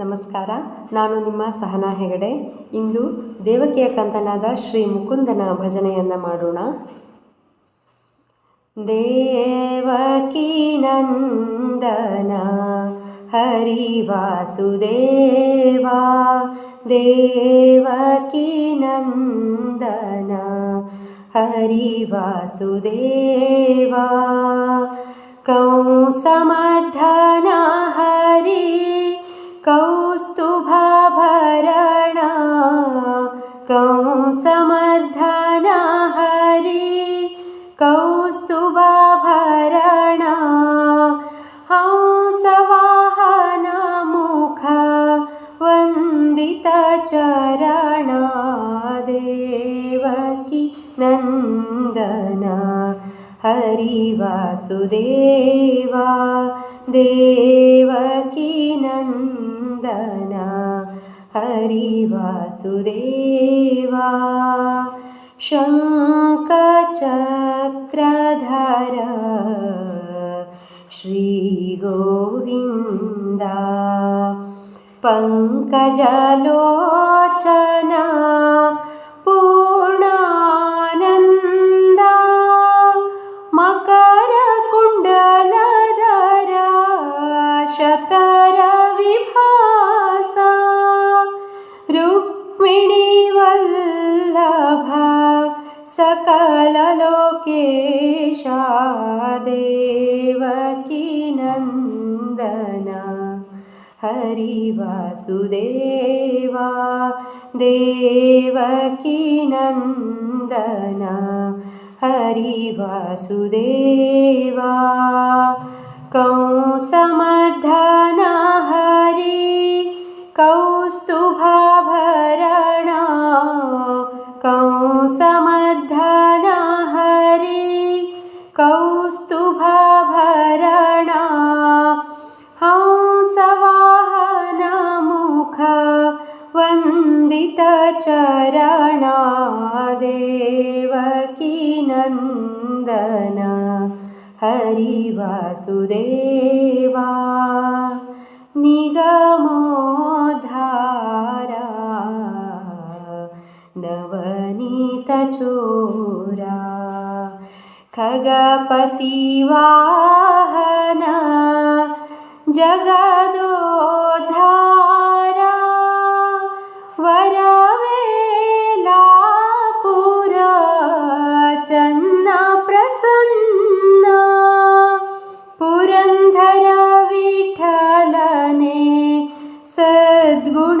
ನಮಸ್ಕಾರ, ನಾನು ನಿಮ್ಮ ಸಹನಾ ಹೆಗಡೆ. ಇಂದು ದೇವಕಿಯ ಕಂತನಾದ ಶ್ರೀ ಮುಕುಂದನ ಭಜನೆಯನ್ನು ಮಾಡೋಣ. ದೇವಕಿ ನಂದನ, ಹರಿ ವಾಸುದೇವಾ. ದೇವಕಿ ನಂದನ, ಹರಿ ವಾಸುದೇವಾ. ಕೌ ಹರಿ कौस्तुभभरणा कंसमर्धन हरि। कौस्तुभभरणा हंसवाहनमुख वन्दितचरणा देवकी नन्दना हरि वासुदेवा देवकी नन्दना हरि वासुदेवा। शङ्खचक्रधर। श्रीगोविन्दा पङ्कजलोचना। पूर्णानन्दा। मकरकुण्डलधर रुक्मिणीवल्लभा सकललोकेशा देवकी नन्दना हरि वासुदेवा कंसमर्धन हरि कौस्तुभभरणा हंसवाहनमुख वन्दितचरणा देवकी नन्दना नवनीतचोरा खगपतिवाहन जगदोद्धारा वरवेलापुर चन्नप्रसन्ना पुरन्धर विठ्ठलने सद्गुणपूर्णा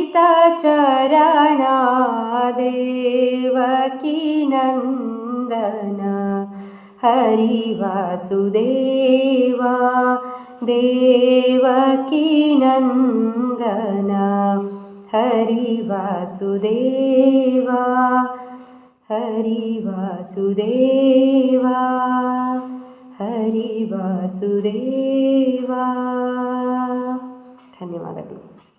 वन्दितचरणा देवकी नन्दना हरि वासुदेवा देवकी नन्दना हरि वासुदेवा हरि वासुदेवा ಹರಿ ವಾಸುದೇವ ಧನ್ಯವಾದಗಳು